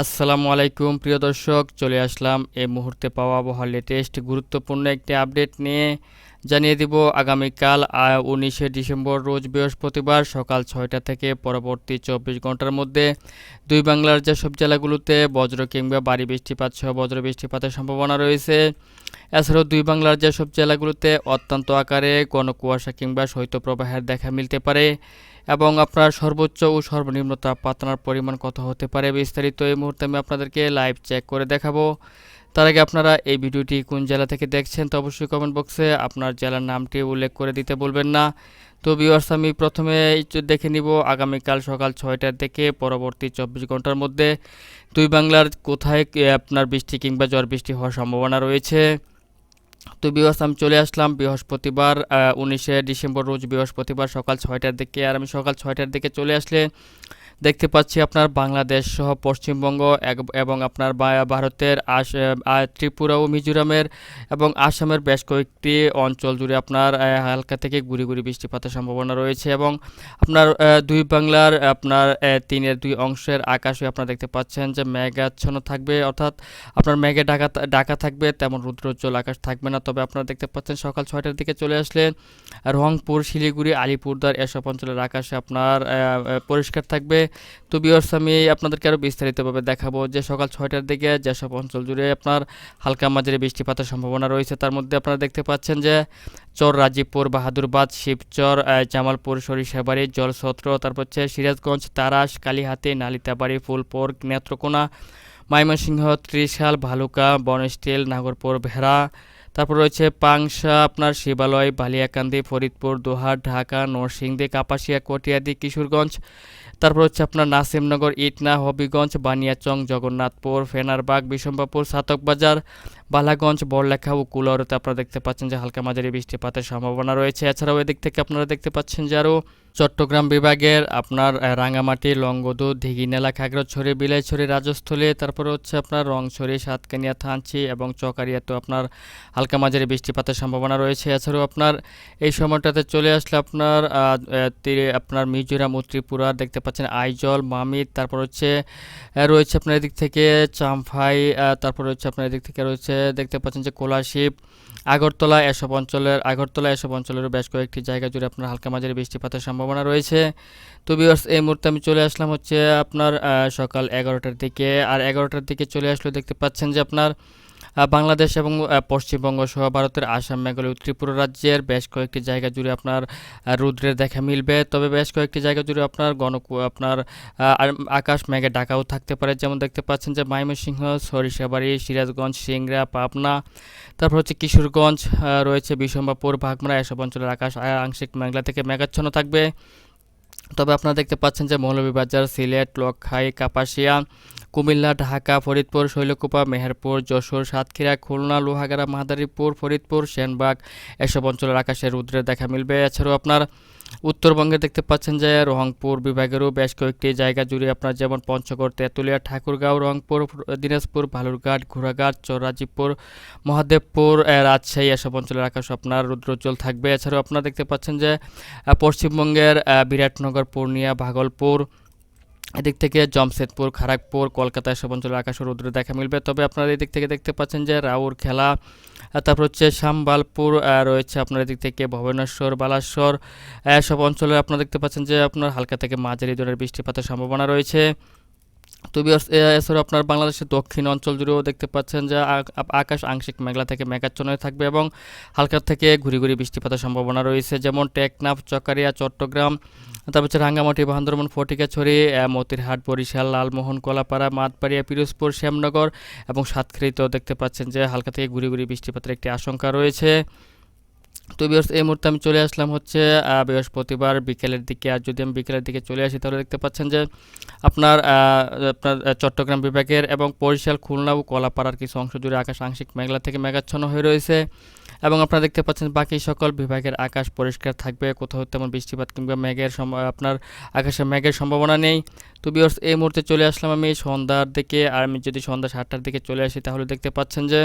আসসালামু আলাইকুম, প্রিয় দর্শক। চলে আসলাম এই মুহূর্তে পাওয়া আবহাওয়ার লেটেস্ট গুরুত্বপূর্ণ একটি আপডেট নিয়ে। জানিয়ে দিব, আগামীকাল উনিশে ডিসেম্বর, রোজ বৃহস্পতিবার সকাল ছয়টা থেকে পরবর্তী চব্বিশ ঘণ্টার মধ্যে। দুই বাংলার যেসব জেলাগুলোতে বজ্র কিংবা বাড়ি বৃষ্টিপাত সহ বজ্র বৃষ্টিপাতের সম্ভাবনা রয়েছে, এছাড়াও দুই বাংলার যেসব জেলাগুলোতে অত্যন্ত আকারে ঘন কুয়াশা কিংবা শৈত্যপ্রবাহের দেখা মিলতে পারে। এবং আপনার সর্বোচ্চ ও সর্বনিম্ন তাপমাত্রার পরিমাণ কত হতে পারে বিস্তারিত এই মুহূর্তে আমি আপনাদেরকে লাইভ চেক করে দেখাবো। তার আগে আপনারা এই ভিডিওটি কোন জেলা থেকে দেখছেন তো অবশ্যই কমেন্ট বক্সে আপনার জেলার নামটি উল্লেখ করে দিতে বলবেন না। তো ভিউয়ার্স আমি প্রথমে দেখে নিব আগামীকাল সকাল ছয়টার থেকে পরবর্তী চব্বিশ ঘণ্টার মধ্যে দুই বাংলার কোথায় আপনার বৃষ্টি কিংবা ঝড় বৃষ্টি হওয়ার সম্ভাবনা রয়েছে। তো বিবাস আমি চলে আসলাম বৃহস্পতিবার উনিশে ডিসেম্বর, রোজ বৃহস্পতিবার সকাল ছয়টার দিকে। আর আমি সকাল ছয়টার দিকে চলে আসলে দেখতে পাচ্ছি আপনার বাংলাদেশ সহ পশ্চিমবঙ্গ এবং আপনার ভারতের আস ত্রিপুরা ও মিজোরামের এবং আসামের বেশ কয়েকটি অঞ্চল জুড়ে আপনার হালকা থেকে গুড়ি গুড়ি বৃষ্টিপাতের সম্ভাবনা রয়েছে এবং আপনার দুই বাংলার, আপনার তিনের দুই অংশের আকাশে আপনারা দেখতে পাচ্ছেন যে মেঘাচ্ছন্ন থাকবে। অর্থাৎ আপনার মেঘে ঢাকা ঢাকা থাকবে, তেমন রুদ্রোজ্জ্বল আকাশ থাকবে না। তবে আপনারা দেখতে পাচ্ছেন সকাল ছয়টার দিকে চলে আসলে রংপুর, শিলিগুড়ি আলিপুরদার এসব অঞ্চলের আকাশে আপনার পরিষ্কার থাকবে। তো বিয়র্স আমি আপনাদেরকে আরও বিস্তারিতভাবে দেখাবো যে সকাল ছয়টার দিকে যেসব অঞ্চল জুড়ে আপনার হালকা মাঝারি বৃষ্টিপাতের সম্ভাবনা রয়েছে, তার মধ্যে আপনারা দেখতে পাচ্ছেন যে চর, রাজীবপুর, বাহাদুরবাদ, শিবচর জামালপুর, সরিষাবাড়ি, জলসত্র, তারপর হচ্ছে সিরাজগঞ্জ, তারাস, কালীহাতি, নালিতাবাড়ি, ফুলপুর, নেত্রকোনা, ময়মনসিংহ, ত্রিশাল, ভালুকা, বনস্টিল, নাগরপুর, ভেড়া, তারপর রয়েছে পাংশা, আপনার শিবালয়, বালিয়াকান্দি, ফরিদপুর, দোহার, ঢাকা, নরসিংদী, কাপাসিয়া, কটিয়াদি, কিশোরগঞ্জ তারপর হচ্ছে আপনার নাসিমনগর, ইটনা, হবিগঞ্জ, বানিয়াচং, জগন্নাথপুর, ফেনারবাগ বিশম্বাপুর সাতকবাজার, বালাগঞ্জ, বড়লেখা ও কুলারতে আপনারা দেখতে পাচ্ছেন যে হালকা মাঝারি বৃষ্টিপাতের সম্ভাবনা রয়েছে। এছাড়াও এদিক থেকে আপনারা দেখতে পাচ্ছেন যে আরও চট্টগ্রাম বিভাগের আপনার রাঙামাটি লঙ্গদু দিঘিনেলা খাগড়াছড়ি, বিলাইছড়ি রাজস্থলী, তারপরে হচ্ছে আপনার রংছড়ি, সাতকানিয়া, থানচি এবং চকারিয়াতেও আপনার হালকা মাঝারি বৃষ্টিপাতের সম্ভাবনা রয়েছে। এছাড়াও আপনার এই সময়টাতে চলে আসলে আপনার আপনার মিজোরাম ও ত্রিপুরা দেখতে পাচ্ছেন আইজল, মামিত, তারপর হচ্ছে রয়েছে আপনার এদিক থেকে চাম্ফাই তারপর হচ্ছে আপনার এদিক থেকে রয়েছে দেখতে পাচ্ছেন যে কোলাশিপ আগরতলা, এসব অঞ্চলের, আগরতলা, এসব অঞ্চলেরও বেশ কয়েকটি জায়গা জুড়ে আপনার হালকা মাঝারি বৃষ্টিপাতের সম্ভাবনা রয়েছে। তো বিয়ার্স এই মুহূর্তে আমি চলে আসলাম হচ্ছে আপনার সকাল এগারোটার দিকে। আর এগারোটার দিকে চলে আসলে দেখতে পাচ্ছেন যে আপনার বাংলাদেশ এবং পশ্চিমবঙ্গ সহ ভারতের আসাম, মেঘালয় ত্রিপুরা রাজ্যের বেশ কয়েকটি জায়গা জুড়ে আপনার রুদ্রের দেখা মিলবে। তবে বেশ কয়েকটি জায়গা জুড়ে আপনার গণ আপনার আকাশ মেঘে ঢাকাও থাকতে পারে। যেমন দেখতে পাচ্ছেন যে ময়মনসিংহ, সরিষাবাড়ি, সিরাজগঞ্জ, সিংড়া, পাবনা, তারপর হচ্ছে কিশোরগঞ্জ রয়েছে বিশম্বাপুর ভাগমারা এসব অঞ্চলের আকাশ, আংশিক মেঘলা থেকে মেঘাচ্ছন্ন থাকবে। তবে আপনারা দেখতে পাচ্ছেন যে মৌলভীবাজার, সিলেট লক্ষাই কাপাসিয়া, কুমিল্লা, ঢাকা, ফরিদপুর, শৈলকুপা, মেহেরপুর, যশোর, সাতক্ষীরা, খুলনা, লোহাগাড়া, মাদারীপুর, ফরিদপুর, সেনবাগ, এসব অঞ্চলের আকাশে রুদ্রের দেখা মিলবে। এছাড়াও আপনার উত্তরবঙ্গে দেখতে পাচ্ছেন যে রংপুর বিভাগেরও বেশ কয়েকটি জায়গা জুড়ে আপনার যেমন পঞ্চগড়, তেঁতুলিয়া, ঠাকুরগাঁও, রংপুর, দিনাজপুর, ভালুরঘাট, ঘোড়াঘাট, চৌরাজিপুর, মহাদেবপুর রাজশাহী এসব অঞ্চলের আকাশ আপনার রুদ্রোজ্জ্বল থাকবে। এছাড়াও আপনারা দেখতে পাচ্ছেন যে পশ্চিমবঙ্গের বিরাটনগর, পূর্ণিয়া, ভাগলপুর এদিক থেকে জমশেদপুর খড়গপুর কলকাতা সব অঞ্চলের আকাশ রৌদ্র দেখা মিলবে। তবে আপনারা এদিক থেকে দেখতে পাচ্ছেন যে রাউর খেলা তারপর হচ্ছে শ্যামবালপুর রয়েছে আপনার এদিক থেকে ভুবনেশ্বর বালাশ্বর সব অঞ্চলে আপনারা দেখতে পাচ্ছেন যে আপনার হালকা থেকে মাঝারি ধরনের বৃষ্টিপাতের সম্ভাবনা রয়েছে। তো এছাড়াও আপনার বাংলাদেশের দক্ষিণ অঞ্চল জুড়েও দেখতে পাচ্ছেন যে আকাশ আংশিক মেঘলা থেকে মেঘাচ্ছন্ন থাকবে এবং হালকা থেকে ঘুরি ঘুরি বৃষ্টিপাতের সম্ভাবনা রয়েছে। যেমন টেকনাফ, চকারিয়া, চট্টগ্রাম, তারপর হচ্ছে রাঙ্গামাটি, বান্দরবন ফটিকাছড়ি মতিরহাট, বরিশাল, লালমোহন, কলাপাড়া মাতবাড়িয়া পিরোজপুর, শ্যামনগর এবং সাতক্ষীরিতেও দেখতে পাচ্ছেন যে হালকা থেকে ঘুরি ঘুরি বৃষ্টিপাতের একটি আশঙ্কা রয়েছে। তো বিয়স এই মুহূর্তে আমি চলে আসলাম হচ্ছে বৃহস্পতিবার বিকেলের দিকে। আর যদি আমি বিকেলের দিকে চলে আসি, তাহলে দেখতে পাচ্ছেন যে আপনার আপনার চট্টগ্রাম বিভাগের এবং বরিশাল, খুলনা ও কলাপাড়ার কিছু অংশ জুড়ে আকাশ আংশিক মেঘলা থেকে মেঘাচ্ছন্ন হয়ে রয়েছে। এবং আপনারা দেখতে পাচ্ছেন বাকি সকল বিভাগের আকাশ পরিষ্কার থাকবে। কোথাও তেমন বৃষ্টিপাত কিংবা মেঘের আপনার আকাশে মেঘের সম্ভাবনা নেই। তো বিয়র্স এই মুহূর্তে চলে আসলাম আমি সন্ধ্যার দিকে। আর আমি যদি সন্ধ্যা সাতটার দিকে চলে আসি, তাহলে দেখতে পাচ্ছেন যে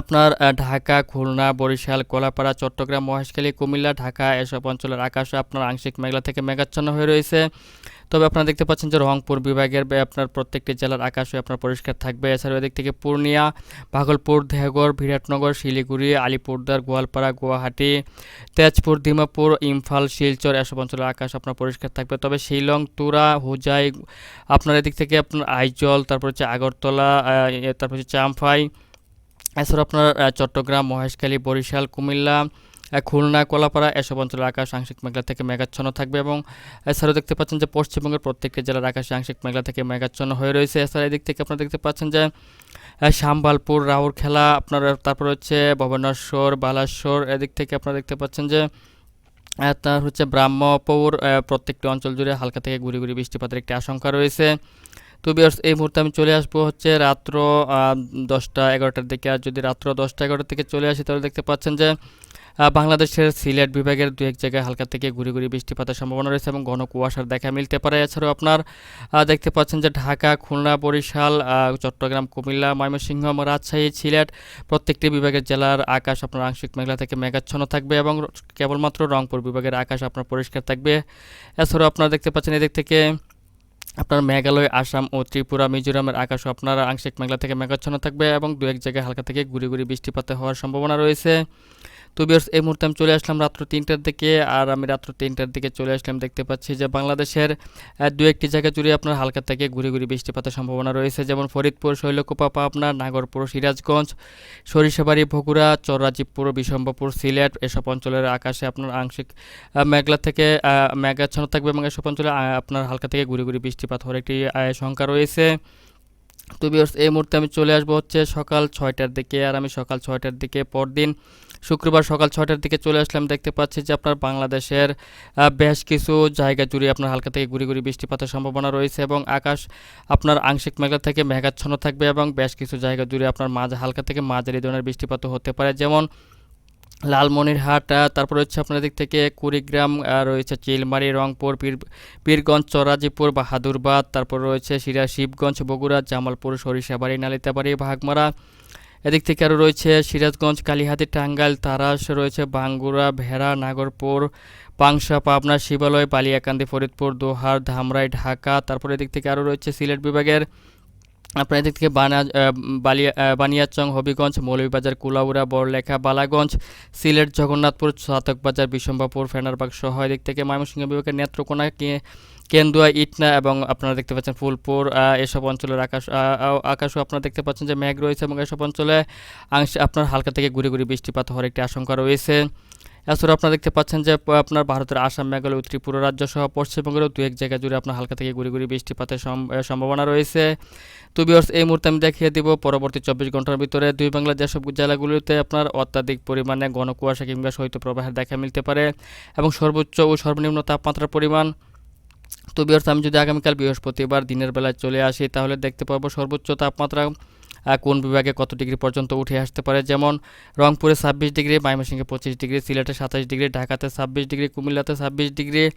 আপনার ঢাকা, খুলনা, বরিশাল কলাপাড়া চট্টগ্রাম, মহেশখালী, কুমিল্লা, ঢাকা এসব অঞ্চলের আকাশ আপনার আংশিক মেঘলা থেকে মেঘাচ্ছন্ন হয়ে রয়েছে। তবে আপনারা দেখতে পাচ্ছেন যে রংপুর বিভাগের আপনার প্রত্যেকটি জেলার আকাশে আপনার পরিষ্কার থাকবে। এছাড়াও এদিক থেকে পূর্ণিয়া, ভাগলপুর, দেহগড়, বিরাটনগর, শিলিগুড়ি আলিপুরদার গোয়ালপাড়া, গুয়াহাটি, তেজপুর দিমাপুর ইমফাল, শিলচর এসব অঞ্চলের আকাশ আপনার পরিষ্কার থাকবে। তবে শিলং, তুরা, হুজাই, আপনার এদিক থেকে আপনার আইজল, তারপর হচ্ছে আগরতলা তারপর হচ্ছে চাম্পাই এছাড়া আপনার চট্টগ্রাম, মহেশখালী, বরিশাল, কুমিল্লা খুলনা, কলাপাড়া, এসব অঞ্চলের আকাশ আংশিক মেঘলা থেকে মেঘাচ্ছন্ন থাকবে এবং এছাড়াও দেখতে পাচ্ছেন যে পশ্চিমবঙ্গের প্রত্যেকটি জেলার আকাশে আংশিক মেঘলা থেকে মেঘাচ্ছন্ন হয়ে রয়েছে। এছাড়া এদিক থেকে আপনারা দেখতে পাচ্ছেন যে শামবালপুর রাউরখেলা আপনার তারপর হচ্ছে ভবনেশ্বর বালাশ্বর এদিক থেকে আপনারা দেখতে পাচ্ছেন যে তার হচ্ছে ব্রাহ্মপুর প্রত্যেকটি অঞ্চল জুড়ে হালকা থেকে গুড়ি গুড়ি বৃষ্টিপাতের একটি আশঙ্কা রয়েছে। তো বিয়ার্স এই মুহূর্তে আমি চলে আসব হচ্ছে রাত্র দশটা এগারোটার দিকে। আর যদি রাত্র দশটা এগারোটার দিকে চলে আসি, তাহলে দেখতে পাচ্ছেন যে বাংলাদেশের সিলেট বিভাগের দু এক জায়গায় হালকা থেকে গুড়ি গুড়ি বৃষ্টিপাতের সম্ভাবনা রয়েছে এবং ঘন কুয়াশার দেখা মিলতে পারে। এছাড়াও আপনার দেখতে পাচ্ছেন যে ঢাকা, খুলনা, বরিশাল চট্টগ্রাম, কুমিল্লা, ময়মনসিংহ, রাজশাহী, সিলেট প্রত্যেকটি বিভাগের জেলার আকাশ আপনার আংশিক মেঘলা থেকে মেঘাচ্ছন্ন থাকবে এবং কেবলমাত্র রংপুর বিভাগের আকাশ আপনার পরিষ্কার থাকবে। এছাড়াও আপনারা দেখতে পাচ্ছেন এদিক থেকে আপনার মেঘালয়, আসাম ও ত্রিপুরা, মিজোরামের আকাশ আপনার আংশিক মেঘলা থেকে মেঘাচ্ছন্ন থাকবে এবং দু এক জায়গায় হালকা থেকে গুড়ি গুড়ি বৃষ্টিপাত হওয়ার সম্ভাবনা রয়েছে। তো বিয়ার্স এই মুহূর্তে আমি চলে আসলাম রাত্র তিনটার দিকে আর আমি রাত্র তিনটার দিকে চলে আসলাম দেখতে পাচ্ছি যে বাংলাদেশের দু একটি জায়গা জুড়ে আপনার হালকা থেকে গুড়ি গুড়ি বৃষ্টিপাতের সম্ভাবনা রয়েছে। যেমন ফরিদপুর, শৈলকুপা, পাবনা, নাগরপুর, সিরাজগঞ্জ, সরিষাবাড়ি, বগুড়া, চররাজীবপুর বিশম্বপুর সিলেট এসব অঞ্চলের আকাশে আপনার আংশিক মেঘলা থেকে মেঘাচ্ছন্ন থাকবে এবং এসব অঞ্চলে আপনার হালকা থেকে ঘুরে গুড়ি বৃষ্টিপাত হওয়ার একটি শঙ্কা রয়েছে। তো বিয়ার্স এই মুহূর্তে আমি চলে আসব হচ্ছে সকাল ছয়টার দিকে আর আমি সকাল ছয়টার দিকে পরদিন শুক্রবার সকাল ছয়টার দিকে চলে আসলাম। দেখতে পাচ্ছি যে আপনার বাংলাদেশের বেশ কিছু জায়গা জুড়ে আপনার হালকা থেকে গুড়ি গুড়ি বৃষ্টিপাতের সম্ভাবনা রয়েছে এবং আকাশ আপনার আংশিক মেঘলা থেকে মেঘাচ্ছন্ন থাকবে এবং বেশ কিছু জায়গা জুড়ে আপনার মাঝ, হালকা থেকে মাঝারি ধরনের বৃষ্টিপাত হতে পারে। যেমন লালমনিরহাট তারপর হচ্ছে আপনার দিক থেকে কুড়িগ্রাম রয়েছে চিলমারি, রংপুর, পীর, পীরগঞ্জ, চরাজিপুর, বাহাদুরবাদ, তারপর রয়েছে সিরা, শিবগঞ্জ, বগুড়া, জামালপুর, সরিষাবাড়ি, নালিতাবাড়ি ভাগমারা এদিক থেকে আরও রয়েছে সিরাজগঞ্জ, কালীহাতি, টাঙ্গাইল, তারাস, রয়েছে বাঙ্গুরা ভেড়া, নাগরপুর, পাংশা, পাবনা, শিবালয়, বালিয়াকান্দি, ফরিদপুর, দোহার, ধামরাই, ঢাকা। তারপর এদিক থেকে আরও রয়েছে সিলেট বিভাগের আপনার এদিক থেকে বানা বালিয়া বানিয়াচং, হবিগঞ্জ, মৌলভীবাজার, কুলাউড়া, বড়লেখা, বালাগঞ্জ, সিলেট, জগন্নাথপুর চাতকবাজার বিশম্বাপুর ফেনারবাগ সহ এদিক থেকে ময়মনসিংহ বিভাগের নেত্রকোনা কেন্দুয়া, ইটনা এবং আপনারা দেখতে পাচ্ছেন ফুলপুর এসব অঞ্চলের আকাশ আকাশও আপনারা দেখতে পাচ্ছেন যে মেঘ রয়েছে এবং এসব অঞ্চলে আংশে আপনার হালকা থেকে গুড়ি গুড়ি বৃষ্টিপাত হওয়ার একটি আশঙ্কা রয়েছে। এছাড়াও আপনারা দেখতে পাচ্ছেন যে আপনার ভারতের আসাম, মেঘালয় ত্রিপুরা রাজ্য সহ পশ্চিমবঙ্গেরও দু এক জায়গা জুড়ে আপনার হালকা থেকে গুড়ি গুড়ি বৃষ্টিপাতের সম- সম্ভাবনা রয়েছে। তো বিয়ার্স এই মুহূর্তে আমি দেখিয়ে দিব পরবর্তী চব্বিশ ঘণ্টার ভিতরে দুই বাংলার যেসব জেলাগুলিতে আপনার অত্যাধিক পরিমাণে ঘন কুয়াশা কিংবা শৈত্যপ্রবাহের দেখা মিলতে পারে এবং সর্বোচ্চ ও সর্বনিম্ন তাপমাত্রার পরিমাণ। তো বিয়ার্স আমি যদি আগামীকাল বৃহস্পতিবার দিনের বেলায় চলে আসি, তাহলে দেখতে পাবো সর্বোচ্চ তাপমাত্রা কোন বিভাগে কত ডিগ্রি পর্যন্ত উঠে আসতে পারে? যেমন, রংপুরে ছাব্বিশ ডিগ্রি, ময়মনসিংহে পঁচিশ ডিগ্রি, সিলেটে সাতাশ ডিগ্রি, ঢাকাতে ছাব্বিশ ডিগ্রি, কুমিল্লাতে ছাব্বিশ ডিগ্রি,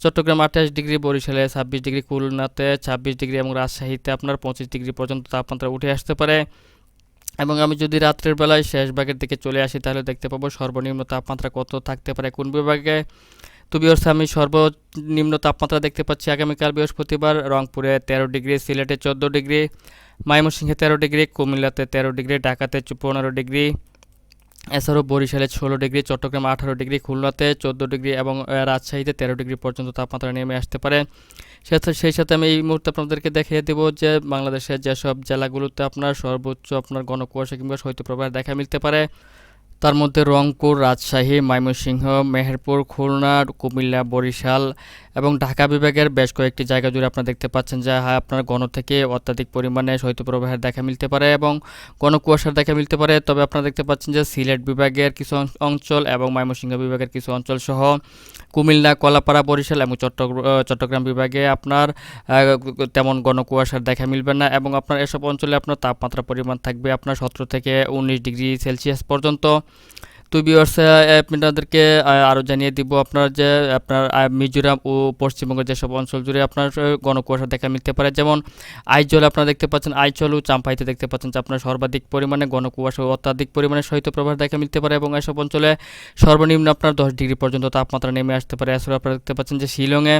চট্টগ্রাম আঠাশ ডিগ্রি, বরিশালে ছাব্বিশ ডিগ্রি, খুলনাতে ছাব্বিশ ডিগ্রি এবং রাজশাহীতে আপনার পঁচিশ ডিগ্রি পর্যন্ত তাপমাত্রা উঠে আসতে পারে। এবং আমি যদি রাত্রের বেলায় শেষ ভাগের দিকে চলে আসি, তাহলে দেখতে পাবো সর্বনিম্ন তাপমাত্রা কত থাকতে পারে কোন বিভাগে? তো বিয়র্স আমি সর্বনিম্ন তাপমাত্রা দেখতে পাচ্ছি আগামীকাল বৃহস্পতিবার, রংপুরে তেরো ডিগ্রি, সিলেটে চোদ্দ ডিগ্রি, ময়মনসিংহে তেরো ডিগ্রি, কুমিল্লাতে তেরো ডিগ্রি, ঢাকাতে পনেরো ডিগ্রি, এছাড়াও বরিশালে ষোলো ডিগ্রি, চট্টগ্রাম আঠারো ডিগ্রি, খুলনাতে চোদ্দ ডিগ্রি এবং রাজশাহীতে তেরো ডিগ্রি পর্যন্ত তাপমাত্রা নেমে আসতে পারে। সেই সাথে আমি এই মুহূর্তে আপনাদেরকে দেখিয়ে দেব যে বাংলাদেশের যেসব জেলাগুলোতে আপনার সর্বোচ্চ আপনার ঘন কুয়াশা কিংবা শৈত্যপ্রবাহ দেখা মিলতে পারে তার মধ্যে রংপুর রাজশাহী ময়মনসিংহ মেহেরপুর খুলনা কুমিল্লা বরিশাল এবং ঢাকা বিভাগের বেশ কয়েকটি জায়গা জুড়ে আপনারা দেখতে পাচ্ছেন যে হ্যাঁ আপনার ঘন থেকে অত্যাধিক পরিমাণে শৈত্যপ্রবাহের দেখা মিলতে পারে এবং ঘন কুয়াশার দেখা মিলতে পারে। তবে আপনারা দেখতে পাচ্ছেন যে, সিলেট বিভাগের কিছু অঞ্চল এবং ময়মনসিংহ বিভাগের কিছু অঞ্চল সহ কুমিল্লা, কলাপাড়া, বরিশাল এবং চট্টগ্রাম চট্টগ্রাম বিভাগে আপনার তেমন ঘন কুয়াশার দেখা মিলবে না এবং আপনার এসব অঞ্চলে আপনার তাপমাত্রা পরিমাণ থাকবে আপনার সতেরো থেকে উনিশ ডিগ্রি সেলসিয়াস পর্যন্ত। তো ভিউয়ার্স আপনাদেরকে আরও জানিয়ে দিব আপনার যে আপনার মিজোরাম ও পশ্চিমবঙ্গের যেসব অঞ্চল জুড়ে আপনার আহ, ঘন কুয়াশা দেখা মিলতে পারে। যেমন আইজল আপনারা দেখতে পাচ্ছেন আইচল ও চাম্পাইতে দেখতে পাচ্ছেন যে আপনার সর্বাধিক পরিমাণে ঘন কুয়াশা ও অত্যাধিক পরিমাণে শৈত্যপ্রবাহ দেখা মিলতে পারে এবং এসব অঞ্চলে সর্বনিম্ন আপনার দশ ডিগ্রি পর্যন্ত তাপমাত্রা নেমে আসতে পারে। এছাড়াও আপনারা দেখতে পাচ্ছেন যে শিলংয়ে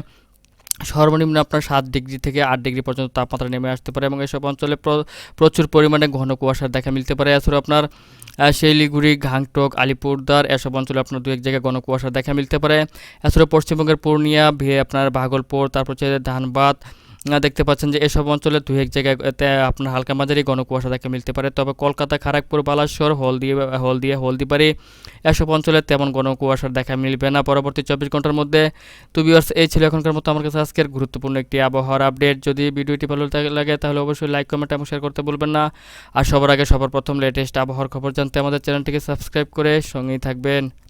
সর্বনিম্ন আপনার সাত ডিগ্রি থেকে আট ডিগ্রি পর্যন্ত তাপমাত্রা নেমে আসতে পারে এবং এসব অঞ্চলে প্রচুর পরিমাণে ঘন কুয়াশার দেখা মিলতে পারে। এছাড়াও আপনার শিলিগুড়ি, ঘাংটক আলিপুরদার এসব অঞ্চলে আপনার দু এক জায়গায় ঘন কুয়াশার দেখা মিলতে পারে। এছাড়াও পশ্চিমবঙ্গের পূর্ণিয়া আপনার ভাগলপুর, তারপর হচ্ছে ধানবাদ দেখতে পাচ্ছেন যে এসব অঞ্চলে দু এক জায়গায় আপনার হালকা মাঝারি ঘন কুয়াশা দেখা মিলতে পারে। তবে কলকাতা খড়গপুর বালাসর হলদিয়া হলদিয়া, হলদিবাড়ি এসব অঞ্চলে তেমন ঘন কুয়াশার দেখা মিলবে না। পরবর্তী চব্বিশ ঘণ্টার মধ্যে তো এই ছিল এখনকার মতো আমার কাছে আজকের গুরুত্বপূর্ণ একটি আবহাওয়ার আপডেট যদি ভিডিওটি ভালো লাগে তাহলে অবশ্যই লাইক কমেন্ট এবং শেয়ার করতে ভুলবেন না। আর সবার আগে সবার প্রথম লেটেস্ট আবহাওয়ার খবর জানতে আমাদের চ্যানেলটিকে সাবস্ক্রাইব করে সঙ্গেই থাকবেন।